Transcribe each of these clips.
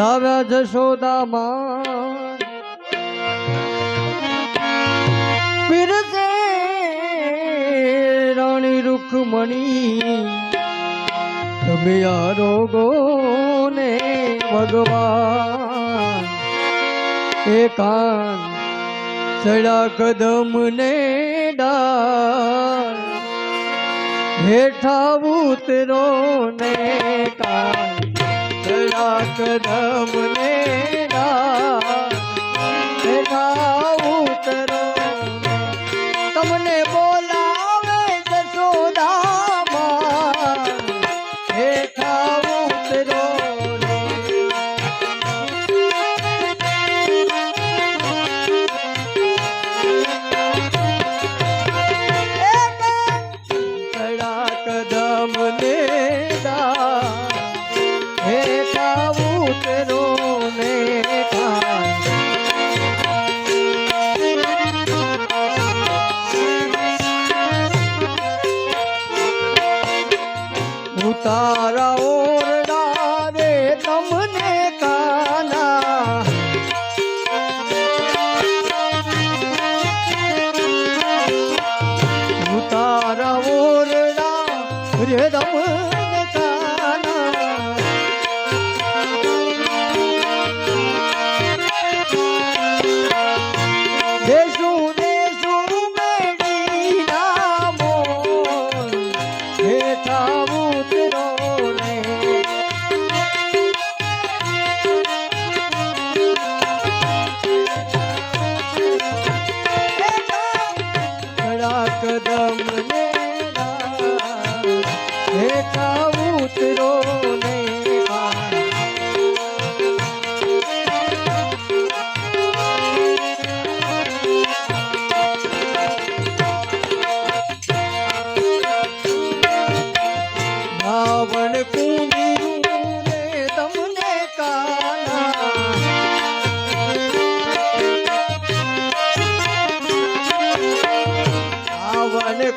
નવ જશોદામાં પીરસે રાણી રૂકમણી તમે આ રોગોને ભગવાન એ કાન સડા કદમ ને ડાળ હેઠા ઉતરો ને કાન राख राम ने राम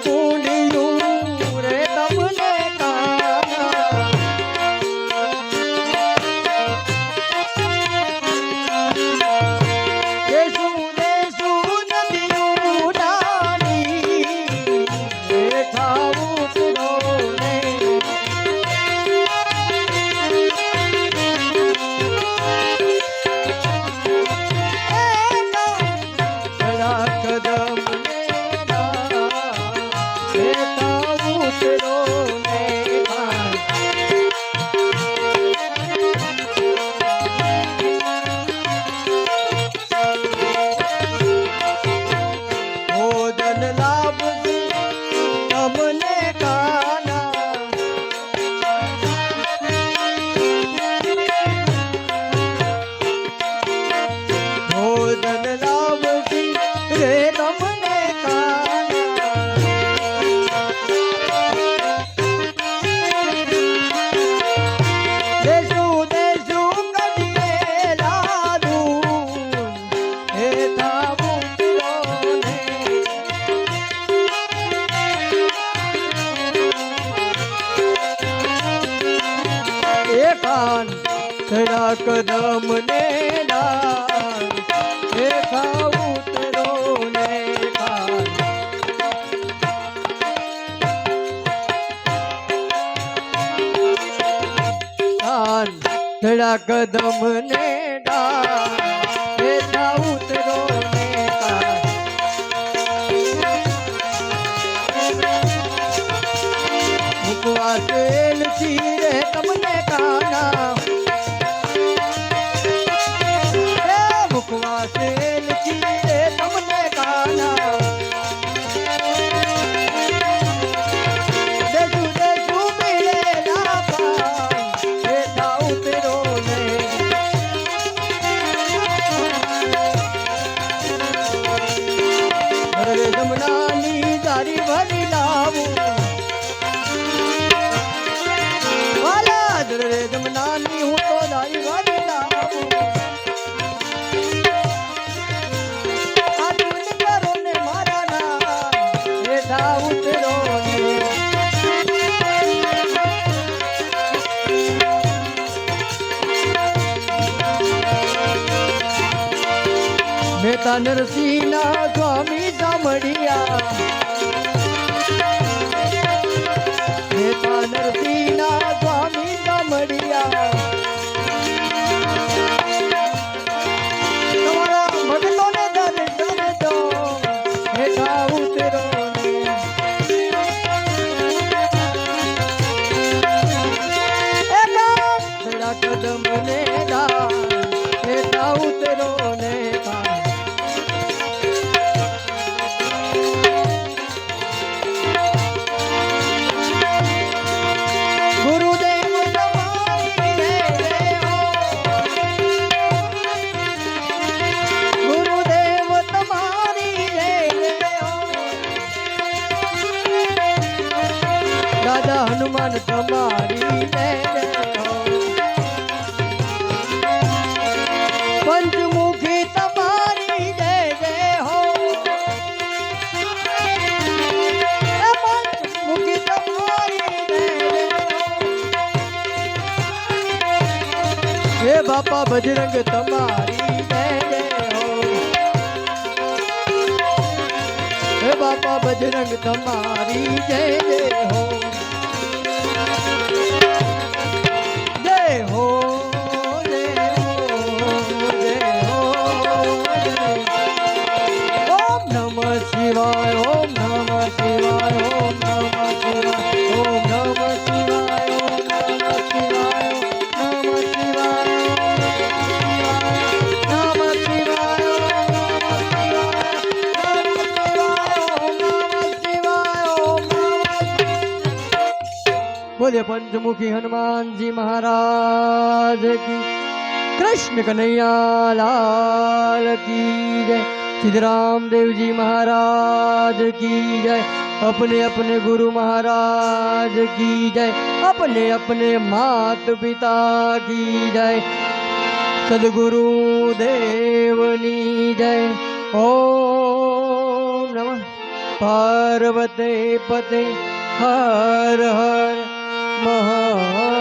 കൂടി પાન ધરા કદમ ને દાન હે ખાવું તરો ને ખાન કદમ ને દાન ઉપવાસ તમને કાના Another the sea. राजा हनुमान तुम्हारी पंचमुखी बापा बजरंग तुम्हारी બાપા બજરંગ તમારી જય જય હો बोले पंचमुखी हनुमान जी महाराज की कृष्ण कन्हैया लाल की जय श्री राम देव जी महाराज की जय अपने अपने गुरु महाराज की जय अपने अपने मात पिता की जय सदगुरु देवनी जय ओ नमः पार्वते पते हर हर মহা